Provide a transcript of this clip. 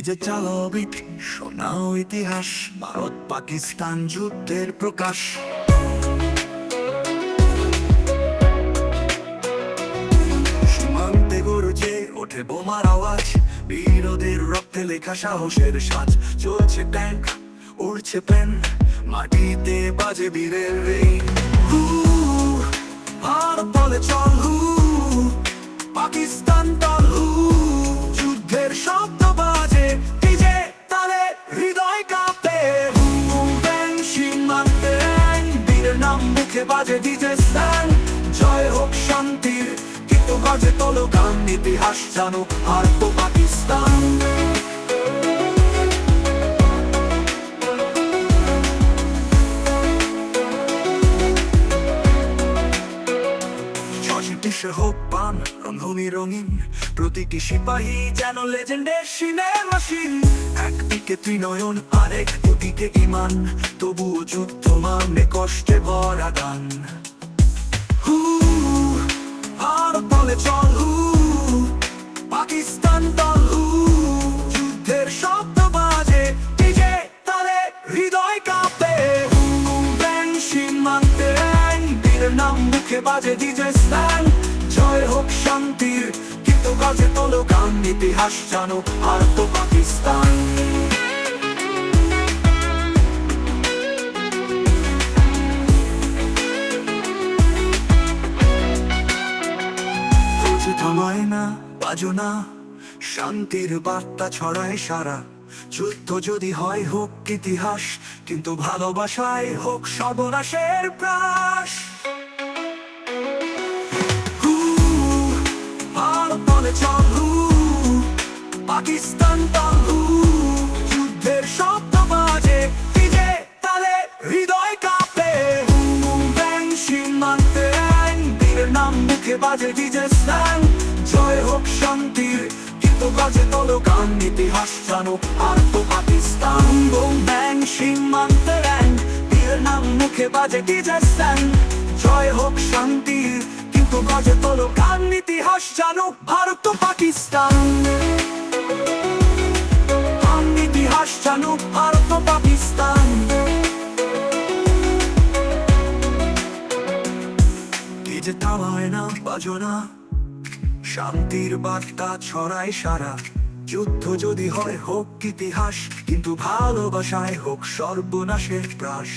DJ চালবিক শোনাও ইতিহাস, ভারত পাকিস্তান যুদ্ধের প্রকাশ। সীমান্তে গরজে ওঠে বোমার আওয়াজ বীরদের রক্তে লেখা সাহসের সাজ। চলছে ট্যাঙ্ক, উড়ছে পেন মাটিতে বাজে বীরের রেইন। মুখে বাজে ডিজে স্ট্যাং জয় হোক শান্তির, কিন্তু বাজে তোলো গান ইতিহাস জানো আর তো পাকিস্তান। হোক পান রংভূমি রঙিন, প্রতিটি সিপাহী যেন লেজেন্ডের সিনেমা সিন একদিকে ত্রিনয়ন আরেক দুদিকে ইমান, তবুও যুদ্ধ মানে কষ্টে ভরা গান হু, ভারত বলে চল হু, পাকিস্তান দল হু, যুদ্ধের শব্দ বাজে হৃদয় কাঁপে। ব্যাং নাম মুখে বাজে ডিজে স্ট্যাং জয় হোক শান্তির, কিন্তু বাজে তোলো গান ইতিহাস জানো আর তো পাকিস্তান। থামায় না, বাজো না। শান্তির বার্তা ছড়ায় সারা। যুদ্ধ যদি হয়, হোক ইতিহাস, কিন্তু ভালোবাসায় হোক সর্বনাশের প্রাস। পাকিস্তান মুখে বাজে ডিজে স্ল্যাং। জয় হোক শান্তির কিন্তু বাজে তোলো গান ইতিহাস জানো আর তো পাকিস্তান ব্যাং সীমান্তে ব্যাং, বিয়ের নাম মুখে বাজে ডিজে স্ল্যাং। জয় হোক শান্তির কিন্তু বাজে তোলো গান ইতিহাস জানো ভারত তো পাকিস্তান। ডিজে থামায় না বাজনা শান্তির বার্তা ছড়ায় সারা। যুদ্ধ যদি হয়, হোক ইতিহাস, কিন্তু ভালোবাসায় হোক সর্বনাশের প্রাস।